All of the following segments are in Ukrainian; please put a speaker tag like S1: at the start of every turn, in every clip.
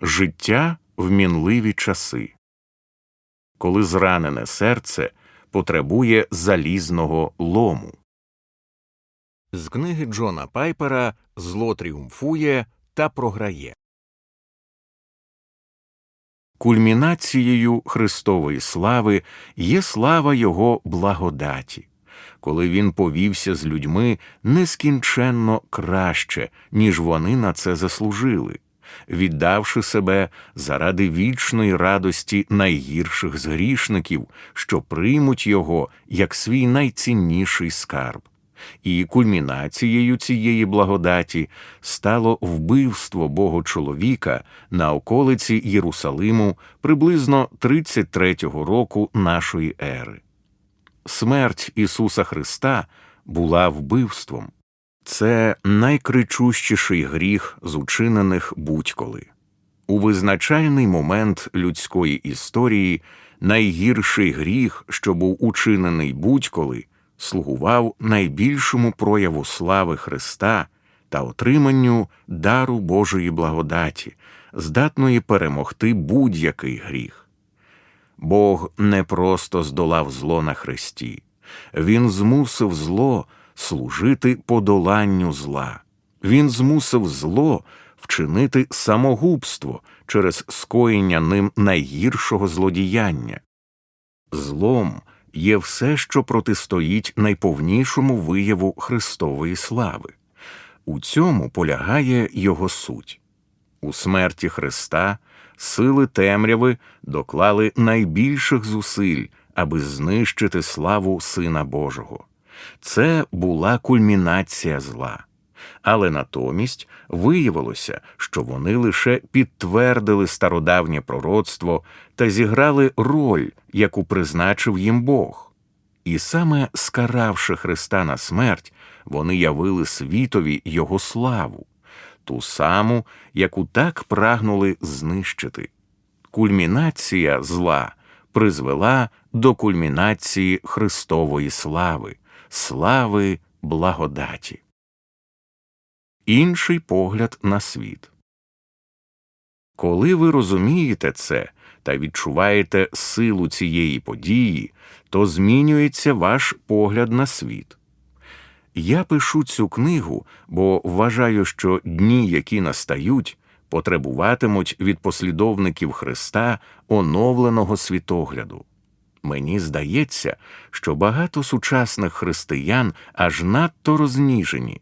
S1: Життя в мінливі часи. Коли зранене серце потребує залізного лому. З книги Джона Пайпера Зло тріумфує та програє. Кульмінацією Христової слави є слава Його благодаті, коли він повівся з людьми нескінченно краще, ніж вони на це заслужили, віддавши себе заради вічної радості найгірших з грішників, що приймуть його як свій найцінніший скарб. І кульмінацією цієї благодаті стало вбивство Бога чоловіка на околиці Єрусалиму приблизно 33-го року нашої ери. Смерть Ісуса Христа була вбивством. Це найкричущіший гріх з учинених будь-коли. У визначальний момент людської історії найгірший гріх, що був учинений будь-коли слугував найбільшому прояву слави Христа та отриманню дару Божої благодаті, здатної перемогти будь-який гріх. Бог не просто здолав зло на Христі, Він змусив зло служити подоланню зла, Він змусив зло вчинити самогубство через скоєння ним найгіршого злодіяння. Злом є все, що протистоїть найповнішому вияву Христової слави. У цьому полягає його суть. У смерті Христа сили темряви доклали найбільших зусиль, аби знищити славу Сина Божого. Це була кульмінація зла. Але натомість виявилося, що вони лише підтвердили стародавнє пророцтво та зіграли роль, яку призначив їм Бог. І саме скаравши Христа на смерть, вони явили світові Його славу, ту саму, яку так прагнули знищити. Кульмінація зла призвела до кульмінації Христової слави, слави благодаті. Інший погляд на світ. Коли ви розумієте це та відчуваєте силу цієї події, то змінюється ваш погляд на світ. Я пишу цю книгу, бо вважаю, що дні, які настають, потребуватимуть від послідовників Христа оновленого світогляду. Мені здається, що багато сучасних християн аж надто розніжені.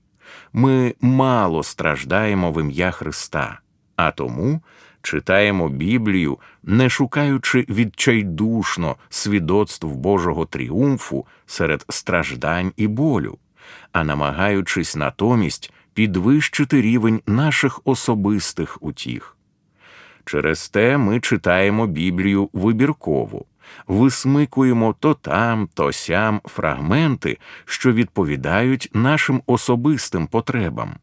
S1: Ми мало страждаємо в ім'я Христа, а тому читаємо Біблію, не шукаючи відчайдушно свідоцтв Божого тріумфу серед страждань і болю, а намагаючись натомість підвищити рівень наших особистих утіх. Через те ми читаємо Біблію вибірково, висмикуємо то там, то сям фрагменти, що відповідають нашим особистим потребам.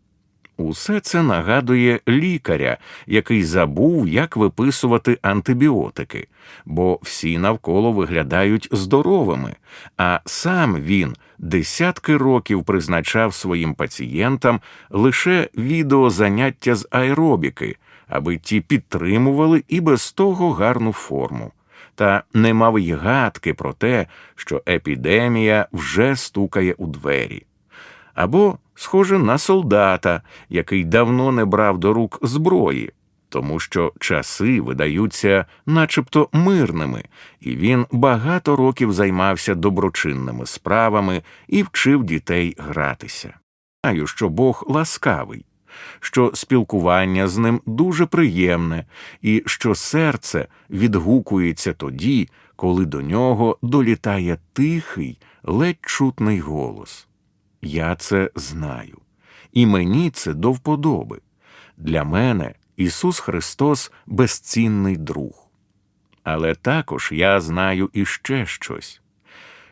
S1: Усе це нагадує лікаря, який забув, як виписувати антибіотики, бо всі навколо виглядають здоровими, а сам він десятки років призначав своїм пацієнтам лише відеозаняття з аеробіки, аби ті підтримували і без того гарну форму. Та не мав й гадки про те, що епідемія вже стукає у двері. Або схоже на солдата, який давно не брав до рук зброї, тому що часи видаються начебто мирними, і він багато років займався доброчинними справами і вчив дітей гратися. Знаю, що Бог ласкавий, що спілкування з ним дуже приємне, і що серце відгукується тоді, коли до нього долітає тихий, ледь чутний голос. Я це знаю, і мені це до вподоби. Для мене Ісус Христос безцінний друг. Але також я знаю іще щось.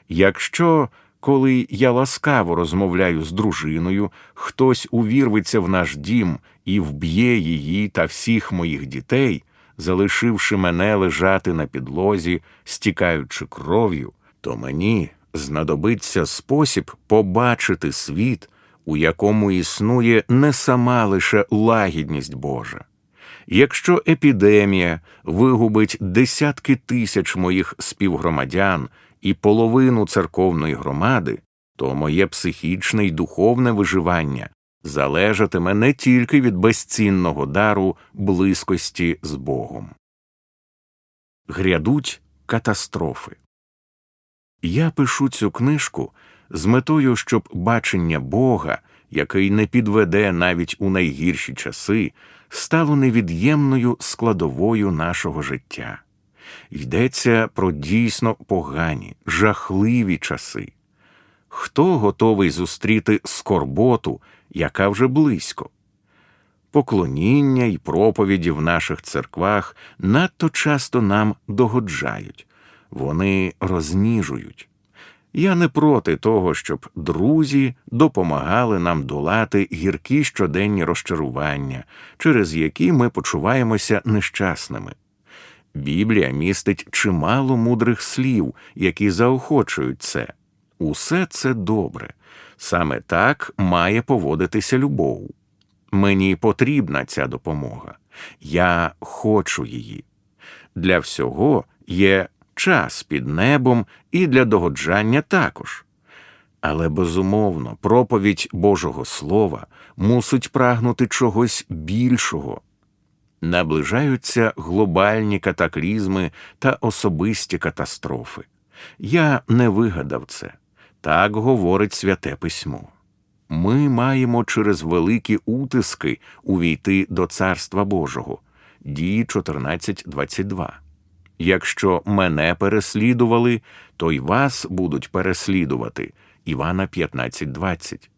S1: Якщо, коли я ласкаво розмовляю з дружиною, хтось увірветься в наш дім і вб'є її та всіх моїх дітей, залишивши мене лежати на підлозі, стікаючи кров'ю, то мені знадобиться спосіб побачити світ, у якому існує не сама лише лагідність Божа. Якщо епідемія вигубить десятки тисяч моїх співгромадян і половину церковної громади, то моє психічне і духовне виживання залежатиме не тільки від безцінного дару близькості з Богом. Грядуть катастрофи. Я пишу цю книжку з метою, щоб бачення Бога, який не підведе навіть у найгірші часи, стало невід'ємною складовою нашого життя. Йдеться про дійсно погані, жахливі часи. Хто готовий зустріти скорботу, яка вже близько? Поклоніння і проповіді в наших церквах надто часто нам догоджають, вони розніжують. Я не проти того, щоб друзі допомагали нам долати гіркі щоденні розчарування, через які ми почуваємося нещасними. Біблія містить чимало мудрих слів, які заохочують це. Усе це добре. Саме так має поводитися любов. Мені потрібна ця допомога. Я хочу її. Для всього є час під небом і для догоджання також. Але безумовно, проповідь Божого Слова мусить прагнути чогось більшого. Наближаються глобальні катаклізми та особисті катастрофи. Я не вигадав це. Так говорить святе письмо. Ми маємо через великі утиски увійти до Царства Божого. Дії 14.22. Якщо мене переслідували, то й вас будуть переслідувати. Івана 15.20.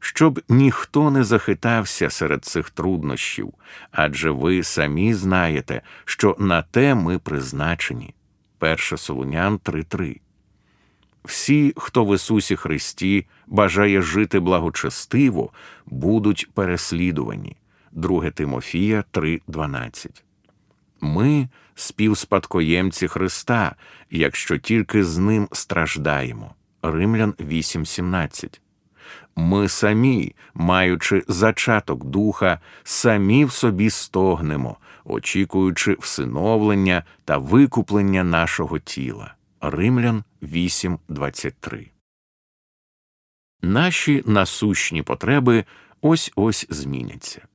S1: Щоб ніхто не захитався серед цих труднощів, адже ви самі знаєте, що на те ми призначені. 1 Солунян 3.3 всі, хто в Ісусі Христі бажає жити благочестиво, будуть переслідувані. 2 Тимофія 3:12. Ми співспадкоємці Христа, якщо тільки з ним страждаємо. Римлян 8:17. Ми самі, маючи зачаток духа, самі в собі стогнемо, очікуючи всиновлення та викуплення нашого тіла. Римлян 8.23. Наші насущні потреби ось ось зміняться.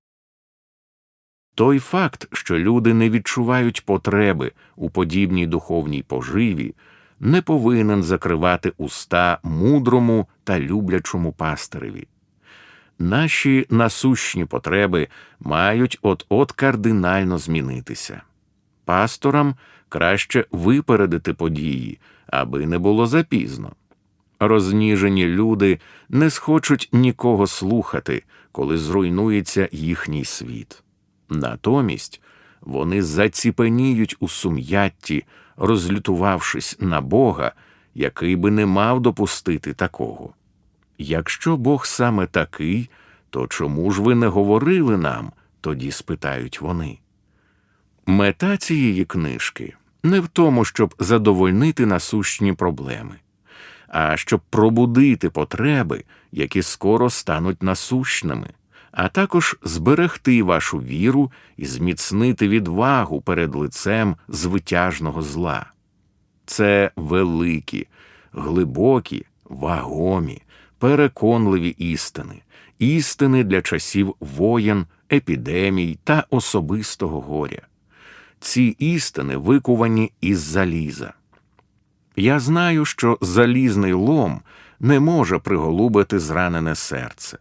S1: Той факт, що люди не відчувають потреби у подібній духовній поживі, не повинен закривати уста мудрому та люблячому пастиреві. Наші насущні потреби мають от от кардинально змінитися. Пасторам краще випередити події, аби не було запізно. Розніжені люди не схочуть нікого слухати, коли зруйнується їхній світ. Натомість вони заціпеніють у сум'ятті, розлютувавшись на Бога, який би не мав допустити такого. Якщо Бог саме такий, то чому ж ви не говорили нам? тоді спитають вони. Мета цієї книжки не в тому, щоб задовольнити насущні проблеми, а щоб пробудити потреби, які скоро стануть насущними, а також зберегти вашу віру і зміцнити відвагу перед лицем звитяжного зла. Це великі, глибокі, вагомі, переконливі істини, істини для часів воєн, епідемій та особистого горя ці істини викувані із заліза. Я знаю, що залізний лом не може приголубити зранене серце.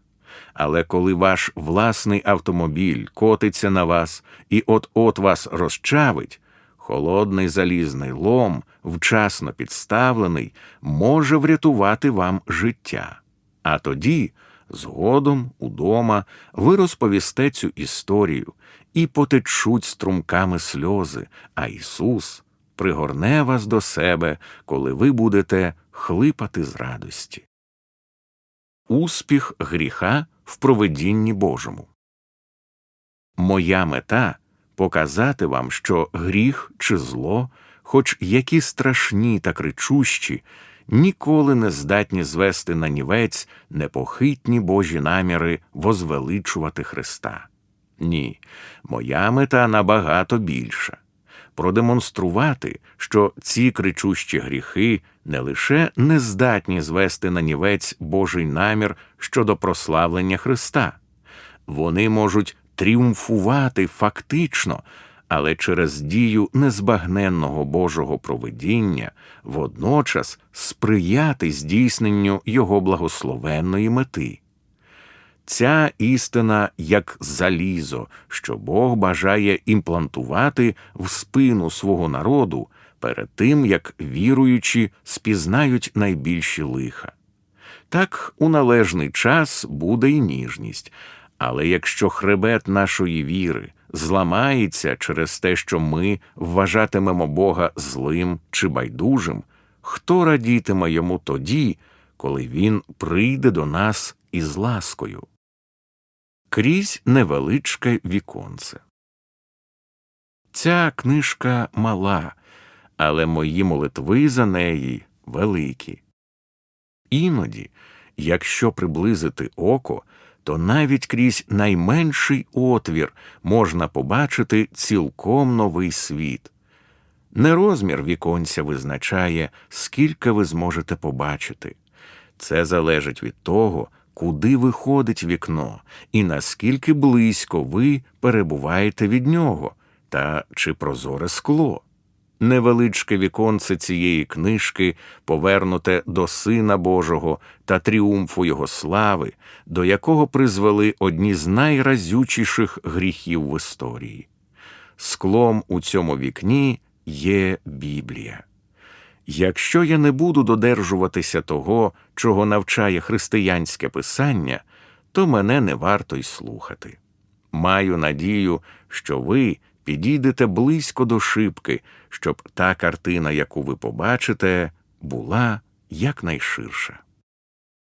S1: Але коли ваш власний автомобіль котиться на вас і от-от вас розчавить, холодний залізний лом, вчасно підставлений, може врятувати вам життя. А тоді, згодом, удома, ви розповісте цю історію і потечуть струмками сльози, а Ісус пригорне вас до себе, коли ви будете хлипати з радості. Успіх гріха в проведінні Божому. Моя мета показати вам, що гріх чи зло, хоч які страшні та кричущі, ніколи не здатні звести на нівець непохитні Божі наміри возвеличувати Христа. Ні, моя мета набагато більша продемонструвати, що ці кричущі гріхи не лише не здатні звести на нівець Божий намір щодо прославлення Христа, вони можуть тріумфувати фактично, але через дію незбагненного Божого провидіння водночас сприяти здійсненню Його благословенної мети. Ця істина як залізо, що Бог бажає імплантувати в спину свого народу перед тим, як віруючі спізнають найбільші лиха. Так у належний час буде й ніжність, але якщо хребет нашої віри зламається через те, що ми вважатимемо Бога злим чи байдужим, хто радітиме йому тоді, коли він прийде до нас із ласкою? Крізь невеличке віконце. Ця книжка мала, але мої молитви за неї великі. Іноді, якщо приблизити око, то навіть крізь найменший отвір можна побачити цілком новий світ. Не розмір віконця визначає, скільки ви зможете побачити. Це залежить від того, куди виходить вікно і наскільки близько ви перебуваєте від нього, та чи прозоре скло. Невеличке віконце цієї книжки повернуте до Сина Божого та тріумфу Його слави, до якого призвели одні з найразючіших гріхів в історії. Склом у цьому вікні є Біблія. Якщо я не буду додержуватися того, чого навчає християнське писання, то мене не варто й слухати. Маю надію, що ви підійдете близько до шибки, щоб та картина, яку ви побачите, була якнайширша.